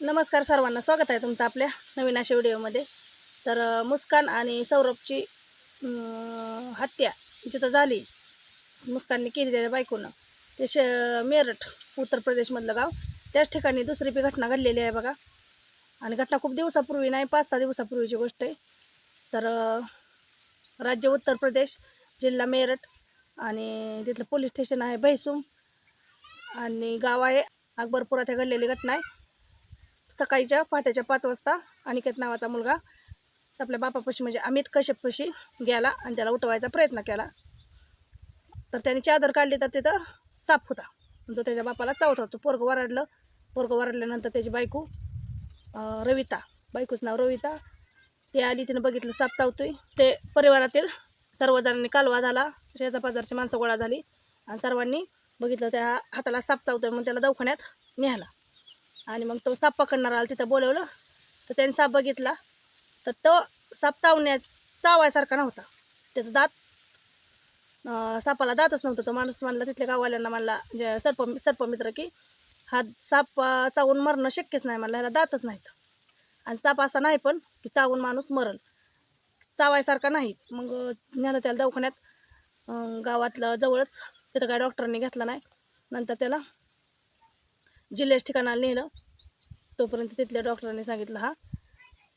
नमस्कार सर्वांना स्वागत आहे तुमचं आपल्या नवीन अशा व्हिडिओमध्ये. तर मुस्कान आणि सौरभची हत्या जिथं झाली मुस्कानने केली त्याच्या बायकोनं. ते श मेरठ उत्तर प्रदेशमधलं गाव. त्याच ठिकाणी दुसरी बी घटना घडलेली आहे बघा. आणि घटना खूप दिवसापूर्वी नाही पाच सहा दिवसापूर्वीची गोष्ट आहे. तर राज्य उत्तर प्रदेश जिल्हा मेरठ आणि तिथलं पोलीस स्टेशन आहे भैसूम. आणि गाव आहे अकबरपुरात घडलेली घटना आहे. सकाळीच्या पहाटेच्या पाच वाजता अनिकेत नावाचा मुलगा आपल्या बापापाशी म्हणजे अमित कश्यपपाशी गेला आणि त्याला उठवायचा प्रयत्न केला. तर त्याने चादर काढली तर तिथं साप होता. जो त्याच्या बापाला चावत होता. पोरग वरडलं. पोरग वरडल्यानंतर त्याची बायको रविता बायकोचं नाव रविता ती आली तिनं बघितलं साप चावतोय. ते परिवारातील सर्वजणांनी कालवा झाला. शेजा पाजारची माणसं गोळा झाली. आणि सर्वांनी बघितलं त्या हाताला साप चावतोय मग त्याला दवाखान्यात न्यायला. आणि मग तो साप पकडणारा आला तिथं बोलवलं. तर त्याने साप बघितला. तर तो साप चावण्या चावायसारखा नव्हता. त्याचा दात सापाला दातच नव्हतं. तो माणूस मानला तिथल्या गाववाल्यांना मानला जे सर्प सर्पमित्र की हा साप चावून मरणं शक्यच नाही मला ह्याला दातच नाहीत. आणि साप असा नाही पण की चावून माणूस मरल. चावायसारखा नाहीच. मग अं, नेलं त्याला दवाखान्यात गावातलं जवळच तिथं काय डॉक्टरांनी घेतला नाही. नंतर त्याला जिल्ह्याच्या ठिकाणाला नेलं तोपर्यंत तिथल्या डॉक्टरांनी सांगितलं हा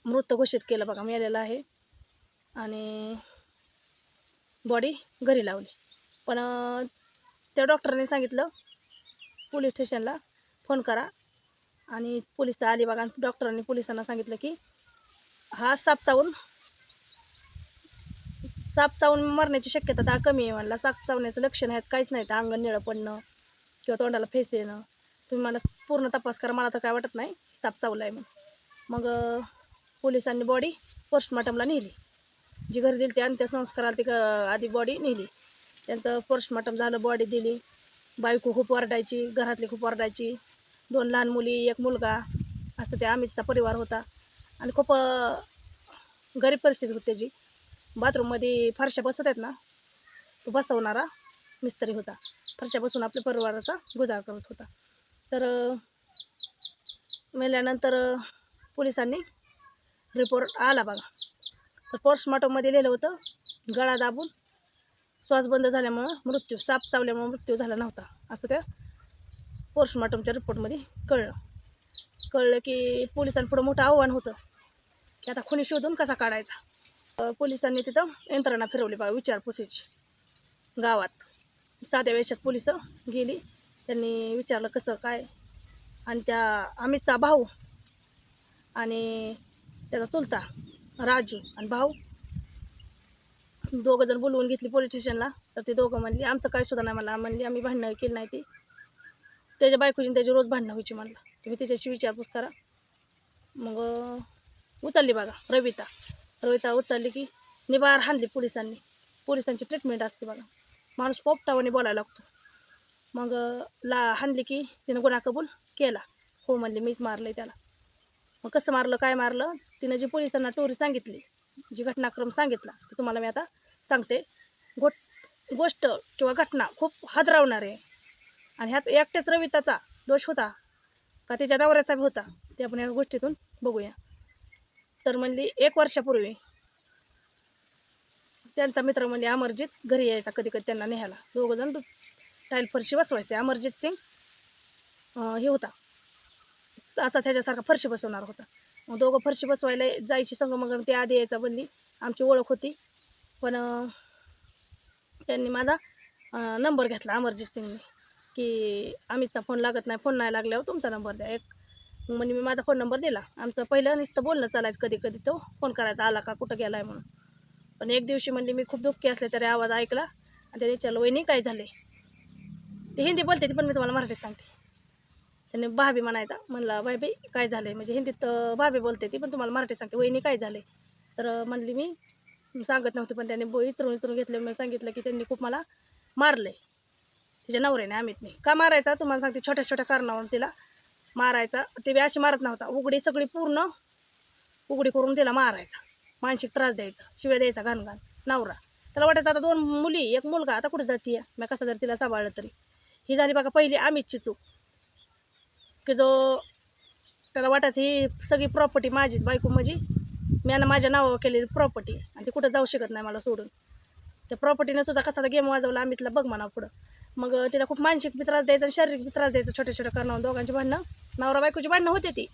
मृत घोषित केलं बघा मिळालेला आहे. आणि बॉडी घरी लावली. पण त्या डॉक्टरांनी सांगितलं पोलीस स्टेशनला फोन करा. आणि पोलीस आली बघा डॉक्टरांनी पोलिसांना सांगितलं की हा साप चावून साप चावून मरण्याची शक्यता कमी आहे म्हणला. साप चावण्याचं लक्षण आहेत काहीच नाही तर अंगण निळं पडणं किंवा तोंडाला फेस येणं. तुम्ही मला पूर्ण तपास करा मला तर काय वाटत नाही. साप चावला आहे म्हणून. मग पोलिसांनी बॉडी पोस्टमार्टमला नेली. जी घरी दिली ती अंत्यसंस्काराला ती आधी बॉडी नेली. त्यांचं पोस्टमार्टम झालं बॉडी दिली. बायको खूप वरडायची घरातली खूप वरडायची दोन लहान मुली एक मुलगा. असं त्या अमितचा परिवार होता. आणि खूप गरीब परिस्थिती होती त्याची. बाथरूममध्ये फरशा बसत आहेत ना तो बसवणारा मिस्त्री होता. फरशा बसून आपल्या परिवाराचा गुजार करत होता. तर मेल्यानंतर पोलिसांनी रिपोर्ट आला बघा. तर पोस्टमॉर्टममध्ये लिहिलं होतं गळा दाबून श्वास बंद झाल्यामुळं मृत्यू साप चावल्यामुळं मृत्यू झाला नव्हता असं त्या पोस्टमॉर्टमच्या रिपोर्टमध्ये कळलं. कळलं की पोलिसांपुढं मोठं आव्हान होतं की आता खुनी शोधून कसा काढायचा? पोलिसांनी तिथं यंत्रणा फिरवली बघा विचारपुसेची गावात. साध्या वेशात पोलिसं गेली. त्यांनी विचारलं कसं काय? आणि त्या अमितचा भाऊ आणि त्याचा चुलता राजू आणि भाऊ दोघं जण बोलवून घेतली पोलीस स्टेशनला तर ते दोघं म्हणली आमचं काय सुद्धा नाही मला म्हणली आम्ही भांडणं केली नाही ती. त्याच्या बायकोची त्याची रोज भांडणं व्हायची म्हणलं. तुम्ही त्याच्याशी विचारपूस करा. मग उचलली बघा रविता. रविता उचलली की निबार हाणली पोलिसांनी. पोलिसांची ट्रीटमेंट असते बघा. माणूस पोपटावाने बोलायला लागतो. मग ला हाणली की तिनं गुन्हा कबूल केला. हो म्हणले मीच मारलं त्याला. मग कसं मारलं काय मारलं? तिनं जी पोलिसांना टोरी सांगितली जी घटनाक्रम सांगितला ते तुम्हाला मी आता सांगते. गोट गोष्ट किंवा घटना खूप हादरावणार आहे. आणि ह्यात एकट्याच रविताचा दोष होता का त्याच्या दौऱ्याचा बी होता ते आपण या गोष्टीतून बघूया. तर म्हणली एक वर्षापूर्वी त्यांचा मित्र म्हणजे अमरजित घरी यायचा कधी कधी त्यांना न्यायला. दोघं जण टाईल फरशी बसवायचे. अमरजित सिंग हे होता. असा त्याच्यासारखा फरशी बसवणार होता. मग दोघं फरशी बसवायला जायची संग मग ते आधी यायचा बनली आमची ओळख होती. पण त्यांनी माझा नंबर घेतला अमरजित सिंगने. की आम्हीचा फोन लागत नाही फोन नाही लागल्यावर तुमचा नंबर द्या. एक म्हणजे मी माझा फोन नंबर दिला. आमचं पहिलं नुसतं बोलणं चालायचं कधी कधी तो फोन करायचा आला का कुठं गेला आहे म्हणून. पण एक दिवशी म्हणली मी खूप दुःखी असले तरी आवाज ऐकला. आणि त्याने विचारलं वहिनी काय झाले ते हिंदी बोलते ती पण मी तुम्हाला मराठीत सांगते. त्यांनी भाभी म्हणायचा म्हणला भाभी बाई काय झालं म्हणजे हिंदीत भाभी बोलते ती पण तुम्हाला मराठीत सांगते वहिनी काय झाले तर म्हणली मी सांगत नव्हते पण त्यांनी बो इतरून इतरून घेतलं मी सांगितलं की त्यांनी खूप मला मारले तिच्या नवऱ्याने अमितने का मारायचा? तुम्हाला सांगते छोट्या छोट्या कारणावरून तिला मारायचा. ते बी अशी मारत नव्हता. उघडी सगळी पूर्ण उघडी करून तिला मारायचा. मानसिक त्रास द्यायचा शिव्या द्यायचा घाण घाण नवरा. त्याला वाटायचं आता दोन मुली एक मुलगा आता कुठे जाते मी कसं जर तिला सांभाळलं तरी? ही झाली बघा पहिली अमितची चूक की जो त्याला वाटायचं ही सगळी प्रॉपर्टी माझीच बायको म्हणजे. मी आणि माझ्या नावावर केलेली प्रॉपर्टी आणि ती कुठं जाऊ शकत नाही मला सोडून. त्या प्रॉपर्टीनं तुझा कसा गेम वाजवला आम्ही तिला बघ म्हणा पुढं. मग तिला खूप मानसिक बी त्रास द्यायचा आणि शारीरिक बी त्रास द्यायचा छोट्या छोट्या कारणावर दोघांची भांडणं. नवरा बायकोची भांडणं होते ती.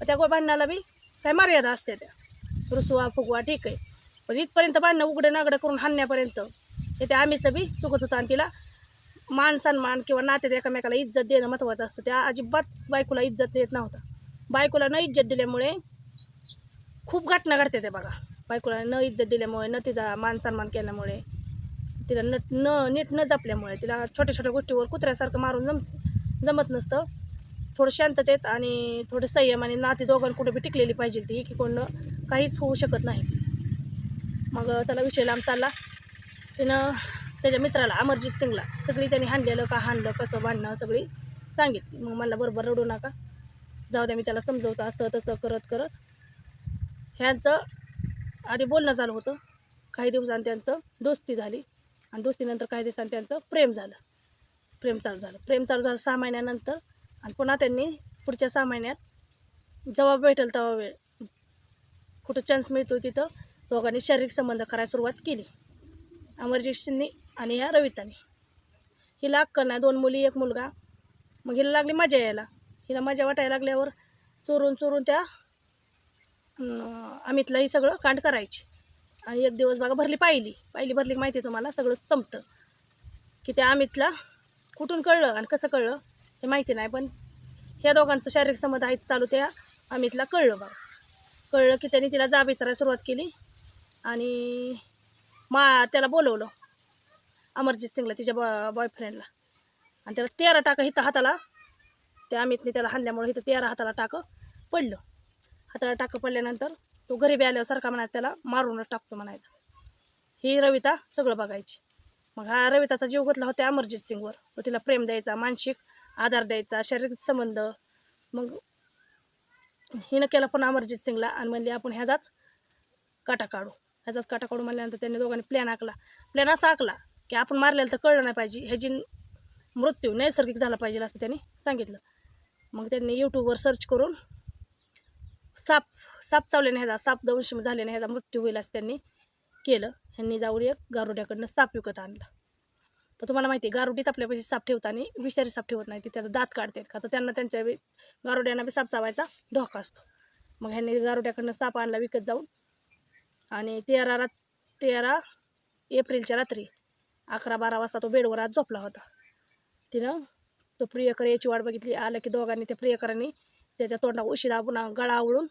पण त्या भांडणाला बी काय मर्यादा असते त्या. रुसवा फुगवा ठीक आहे. पण इथपर्यंत भांडणं उघडं नागडं करून हाणण्यापर्यंत ते त्या आम्हीचं बी चुकत होतं आणि तिला मान सन्मान किंवा नात्यात एकामेकाला इज्जत देणं महत्त्वाचं असतं. त्या अजिबात बायकोला इज्जत देत नव्हता. बायकोला न इज्जत दिल्यामुळे खूप घटना घडते ते बघा. बायकोला न इज्जत दिल्यामुळे न तिचा मान सन्मान केल्यामुळे तिला न न नीट न जपल्यामुळे तिला छोट्या छोट्या गोष्टीवर कुत्र्यासारखं मारून जम जमत नसतं. थोडं शांततेत आणि थोडं संयम आणि नाती दोघांना कुठे बी टिकलेली पाहिजे ती की कोण काहीच होऊ शकत नाही. मग त्याला विषय लांब चालला. तिनं त्याच्या मित्राला अमरजित सिंगला. सगळी त्यांनी हाणलेलं का हाणलं कसं भांडणं सगळी सांगितली. मग मला बरोबर रडू नका. जाऊ द्या मी त्याला समजवतं असं तसं करत करत. ह्यांचं आधी बोलणं झालं होतं. काही दिवसांनी त्यांचं दोस्ती झाली. आणि दोस्तीनंतर काही दिवसांनी त्यांचं प्रेम झालं. प्रेम चालू झालं. प्रेम चालू झालं सहा महिन्यानंतर. आणि पुन्हा त्यांनी पुढच्या सहा महिन्यात जेव्हा भेटेल तेव्हा वेळ कुठं चान्स मिळतो तिथं दोघांनी शारीरिक संबंध करायला सुरुवात केली. अमरजित सिंगनी आणि ह्या रवितानी. हिला अक्कल नाही दोन मुली एक मुलगा. मग हिला लागली मजा यायला. हिला मजा वाटायला लागल्यावर चोरून चोरून त्या अमितलाही अमितला ही सगळं कांड करायची. आणि एक दिवस बघा भरली पाहिली पाहिली भरली की माहिती तुम्हाला सगळं संपतं. की त्या अमितला कुठून कळलं आणि कसं कळलं हे माहिती नाही पण ह्या दोघांचं शारीरिक संबंध आहे चालू त्या अमितला कळलं बघा. कळलं की त्यांनी तिला जाब विचारायला सुरुवात केली आणि मा त्याला बोलवलं. अमरजित सिंगला तिच्या बॉ बॉयफ्रेंडला आणि त्याला तेरा टाकं हिथं हाताला. त्या अमितने त्याला हाणल्यामुळे इथं तेरा हाताला टाकं पडलं. हाताला टाकं पडल्यानंतर तो गरीबी आल्यावर सारखा म्हणायचा त्याला मारूनच टाकतो म्हणायचा. ही रविता सगळं बघायची. मग हा रविताचा जीव घेतला होता अमरजित सिंगवर. तो तिला प्रेम द्यायचा मानसिक आधार द्यायचा शारीरिक संबंध. मग हिनं केला पण अमरजित सिंगला आणि म्हणले आपण ह्याचाच काटा काढू. ह्याचाच काटा काढू म्हणल्यानंतर त्यांनी दोघांनी प्लॅन आखला. प्लॅन असा आखला की आपण मारलेलं तर कळलं नाही पाहिजे. ह्याची मृत्यू नैसर्गिक झाला पाहिजे असं त्यांनी सांगितलं. मग त्यांनी यूट्यूबवर सर्च करून साप साप चावल्याने ह्याचा साप दंश झाल्याने ह्याचा मृत्यू होईल असं त्यांनी केलं. ह्यांनी जाऊन एक गारुड्याकडनं साप विकत आणला. पण तुम्हाला माहिती आहे गारुडीत आपल्यापाशी साप ठेवताना विषारी साप ठेवत नाही ते त्याचा दात काढतात का? तर त्यांना त्यांच्या बी- गारुड्यांना बी साप चावायचा धोका असतो. मग ह्यांनी गारुड्याकडनं साप आणला विकत जाऊन. आणि तेरा रात तेरा एप्रिलच्या रात्री अकरा बारा वाजता तो बेडवर आज झोपला होता. तिनं तो प्रियकर याची वाट बघितली. आलं की दोघांनी त्या प्रियकरांनी त्याच्या तोंडा उशिरा पुन्हा गळा आवळून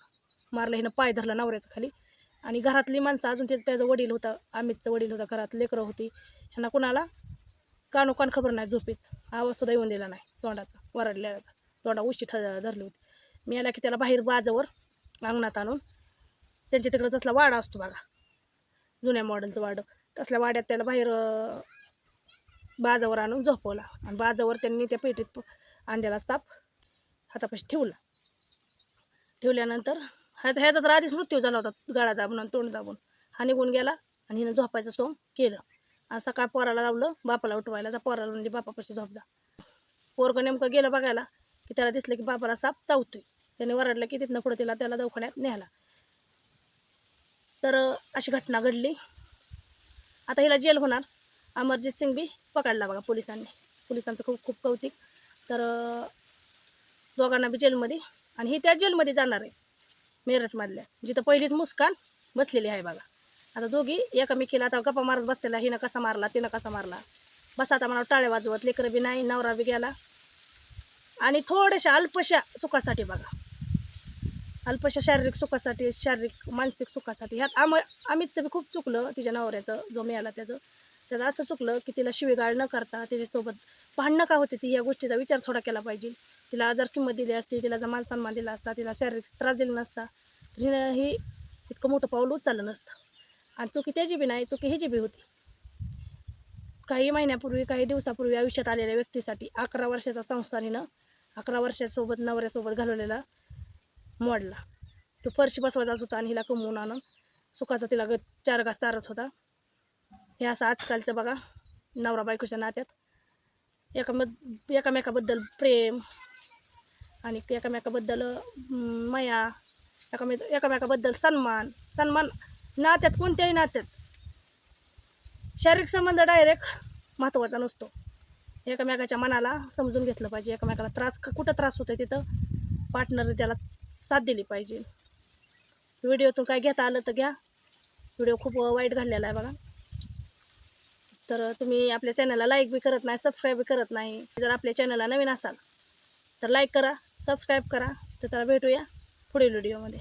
मारलं. हिनं पाय धरला नवऱ्याचं खाली. आणि घरातली माणसं अजून ते त्याचं वडील होतं. अमितचं वडील होता. घरात लेकरं होती. ह्यांना कुणाला? कानोकान खबर नाही झोपेत. आवाज सुद्धा येऊन दिला नाही. तोंडाचा वरडल्याचा तोंडा उशी ठ धरली होती. मी आला की त्याला बाहेर बाजावर अंगणात आणून त्यांच्या तिकडं तसला वाडा असतो बघा. जुन्या मॉडेलचं वाडं. तसल्या वाड्यात त्याला बाहेर बाजावर आणून झोपवला. आणि बाजावर त्यांनी त्या पेटीत अंड्याला आणलेला साप हातापाशी ठेवला. ठेवल्यानंतर ह्या ह्याचा तर आधीच मृत्यू झाला होता गाळा दाबून आणि तोंड दाबून. हा निघून गेला आणि हिनं झोपायचं सोंग केलं. आणि सकाळ पोराला लावलं बापाला उठवायला जा पोराला म्हणजे बापापाशी झोप जा. पोरगं नेमकं गेलं बघायला की त्याला दिसलं की बापाला साप चावतोय. त्याने वरडलं की तिथनं पुढं तिला त्याला दवाखान्यात न्यायला. तर अशी घटना घडली. आता हिला जेल होणार. अमरजित सिंग बी पकडला बघा पोलिसांनी. पोलिसांचं खूप खूप कौतिक. तर दोघांना बी जेलमध्ये आणि ही त्या जेलमध्ये जाणार आहे मेरठमधल्या. जिथं पहिलीच मुस्कान बसलेली आहे बघा. आता दोघी एकामेकीला आता गप्पा मारत बसलेला हिनं कसा मारला तिनं कसा मारला. बस आता मला टाळे वाजवत लेकरं बी नाही नवरा बी गेला. आणि थोड्याशा अल्पशा सुखासाठी बघा. अल्पशा शारीरिक सुखासाठी शारीरिक मानसिक सुखासाठी. ह्यात आम अमितचं बी खूप चुकलं तिच्या नवऱ्याचं जो मिळाला त्याचं. त्याचं असं चुकलं की तिला शिवीगाळ न करता तिच्यासोबत भांडणं का होते ती या गोष्टीचा विचार थोडा केला पाहिजे. तिला जर किंमत दिली असती तिला जर मान सन्मान दिला असता तिला शारीरिक त्रास दिला नसता हिनं ही इतकं मोठं पाऊल उचललं नसतं. आणि चुकी त्याची बी नाही चुकी ह्याची बी होती. काही महिन्यापूर्वी काही दिवसापूर्वी आयुष्यात आलेल्या व्यक्तीसाठी अकरा वर्षाचा संसार हिनं अकरा वर्षासोबत नवऱ्यासोबत घालवलेला मोडला. तो फरशी बसवायचाच होता आणि हिला कमवून आणून सुखाचा तिला ग चार घास चारत होता. हे असं आजकालचं बघा नवरा बायकोच्या नात्यात. एकामध एकामेकाबद्दल प्रेम आणि एकामेकाबद्दल मया माया एकामे एकामेकाबद्दल सन्मान. सन्मान नात्यात कोणत्याही नात्यात. शारीरिक संबंध डायरेक्ट महत्त्वाचा नसतो. एकमेकाच्या मनाला समजून घेतलं पाहिजे. एकमेकाला त्रास कुठं त्रास होतो तिथं पार्टनरने त्याला साथ दिली पाहिजे. व्हिडिओतून काय घेता आलं तर घ्या. व्हिडिओ खूप वाईट घाललेला आहे बघा. तर तुम्ही आपल्या चॅनलला लाईक बी करत नाही सबस्क्राईब करत नाही. जर आपल्या चॅनलला नवीन असाल तर लाईक करा सबस्क्राईब करा. तर त्याला भेटूया पुढील व्हिडिओमध्ये